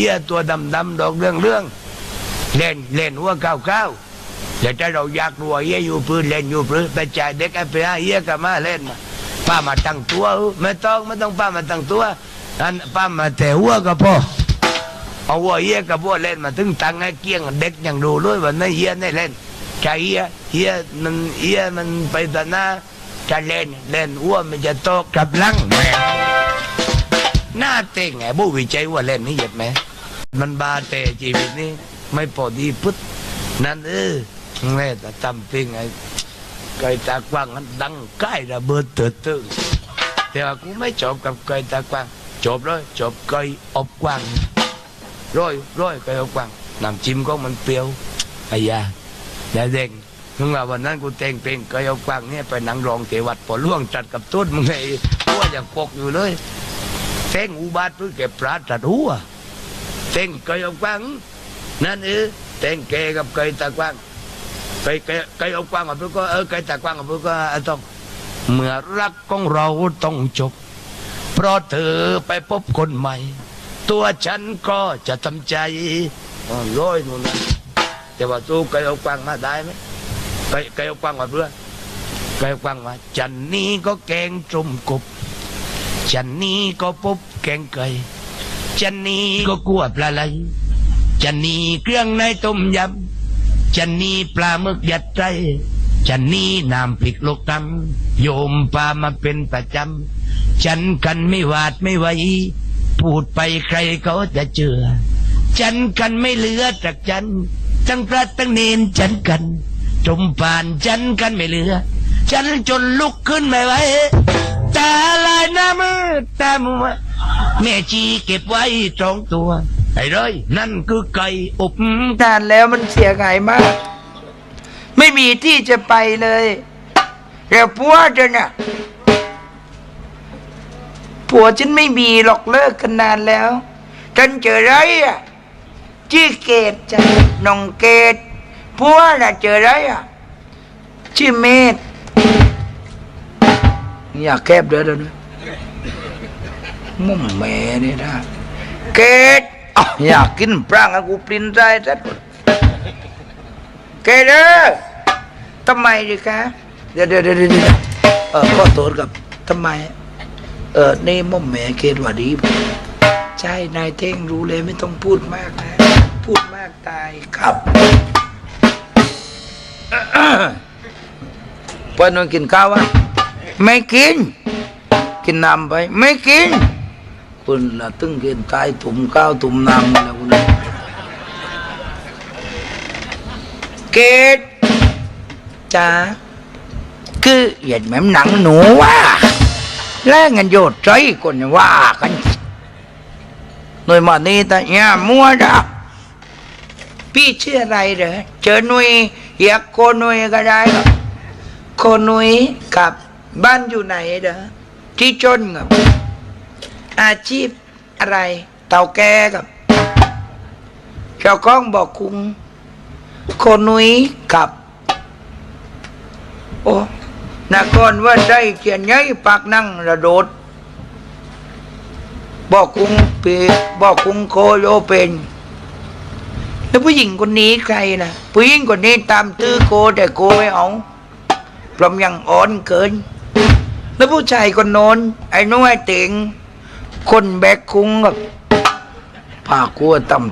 เหี้ยตัวดำดำดอกเรื่องเรื่องเล่นเล่นหัวเก้าวก้าแล้วถ้าเราอยากรัวเหี้ยอยู่พื้นเล่นอยู่พื้นไปจ่ายเด็กไอ้ไปเหี้ยกับมาเล่นมาป้ามาตั้งตัวไม่ต้องไม่ต้องป้ามาตั้งตัวอันป้ามาแต่หัวก็พอเอาหัวเหี้ยกับหัวเล่นมาถึงตังให้เกี้ยงเด็กยังดูด้วยว่าไม่เหี้ยไม่เล่นใจเหี้ยเหี้ยมันเหี้ยมันไปแต่หน้าจะเล่นเล่นหัวมันจะโตกับลังแม่หน้าเต่งไงบุวิจัยว่าเล่นนี่เหยียดไหม มันบาดแต่ชีวิตนี้ ไม่พอดีพุทธนั่นเออแม่แต่จำเป็นไงไก่ตากว้างนั้นดังใกล้ระเบิดเติดตึงแต่ว่ากูไม่จบกับไก่ตากว้างจบเลยจบไก่อบกว้างร้อยร้อยไก่อบกว้างน้ำจิ้มก็มันเปรี้ยวไอ้ยาอย่าเด้งถึงว่าวันนั้นกูแต่งเพลงไก่อบกว้างเนี่ยไปหนังรองเทวัดพอล่วงจัดกับต้นมึงไงตัวอย่างปกอยู่เลยเต้งอุบาทเพื่อเก็บปลาตัดหัว เต้งเกยออกกว้างนั่นเออเต้งเกยกับเกยตากว้างเกยเกยเกยออกกว้างกับเพื่อก็เออเกยตากว้างกับพื่อก็ต้องเมื่อรักของเราต้องจบ เพราะเธอไปพบคนใหม่ ตัวฉันก็จะทำใจร้อยนู่นนะแต่ว่าตู้เกยออกกว้างมาได้ไหมเกยเกยออกกว้างกับเพื่อเกยออกกว้างมาจันนี้ก็แกงจุ่มกบจันนี้ก็พบแกงไก่ จันนีก็กลัวปลาไหลจันนีเครื่องในต้มยำจันนีปลาหมึกยัดใจจันนี้น้ำพริกลูกตำโยมปลามาเป็นประจำฉันกันไม่หวาดไม่ไหวพูดไปใครเขาจะเชื่อฉันกันไม่เหลือจากฉันทั้งพระทั้งเนนฉันกันจมปานฉันกันไม่เหลือฉันจนลุกขึ้นไม่ไหวตาลายหน้ามืดตามัว แม่ชีเก็บไว้สองตัว ไอ้เลยนั่นคือไก่อบนานแล้วมันเสียหายมาก ไม่มีที่จะไปเลยแล้วผัวเธอน่ะผัวฉันไม่มีหรอกเลิกกันนานแล้วฉันเจอไรอะชื่อเกดจ้ะน้องเกดผัวน่ะเจอไรอะชื่อเมธอยากแคบเด้อเด้อน มุ่มแม่นี่นะเกดอยากกินปลางกูปลินใจสัดเกดเด้อทำไมดิคะเดี๋ยวเดี๋ยวเดี๋ยวเดี๋ยวเออขอโทษกับทำไม เออนี่ม่อมแม่เกดว่าดีใช่นายเท่งรู้เลยไม่ต้องพูดมากนะ พูดมากตายครับเพื่อนนกินข้าววะไม่กิน กินน้ำไป ไม่กิน คุณน่ะตึงเกินตายตุ่มข้าวตุ่มน้ำนะคุณเกดจ้าคืออย่าแม่มหนังหนูว่าแล้วเงินโยดใจคนว่ากันหน่วยมานี่แต่เนี่ยมัวจ้ะพี่ชื่ออะไรเหรอเจอหน่วยอยากโกหน่วยก็ได้ครับโกหน่วยกับบ้านอยู่ไหนเหรอที่จนครับ อาชีพอะไร เต่าแก่กับเจ้าของบอกคุงโคนนุยกับ โอ้นครว่าใจเขียนยัยปากนั่งระโดด บอกคุงเปบอกคุงโคโยเป็นแล้วผู้หญิงคนนี้ใครนะผู้หญิงคนนี้ตามตื้อโกแต่โกไม่เอาพราะยังอ่อนเกิน แล้วผู้ชายคนโน้นไอ้น้อยเต็ง คนแบกคุ้งกับผ้ากัวต่ำ